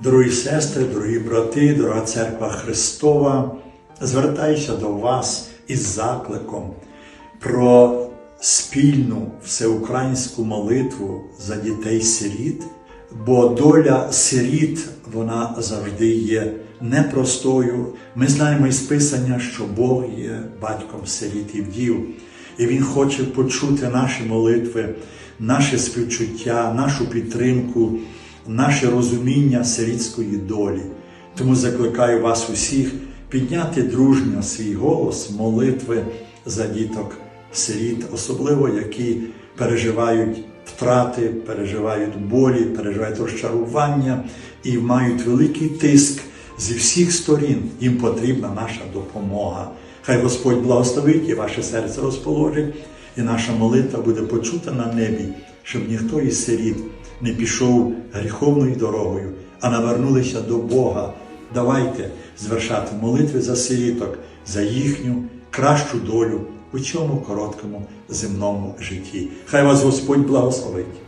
Дорогі сестри, дорогі брати, дорога церква Христова, звертаюся до вас із закликом про спільну всеукраїнську молитву за дітей-сиріт, бо доля сиріт вона завжди є непростою. Ми знаємо із Писання, що Бог є батьком сиріт і вдів, і Він хоче почути наші молитви, наше співчуття, нашу підтримку, наше розуміння сирітської долі. Тому закликаю вас усіх підняти дружньо свій голос молитви за діток сиріт, особливо які переживають втрати, переживають болі, переживають розчарування і мають великий тиск зі всіх сторін. Їм потрібна наша допомога. Хай Господь благословить і ваше серце розположить, і наша молитва буде почута на небі, щоб ніхто із сиріт не пішов гріховною дорогою, а навернулися до Бога. Давайте звершати молитви за сиріток, за їхню кращу долю у цьому короткому земному житті. Хай вас Господь благословить.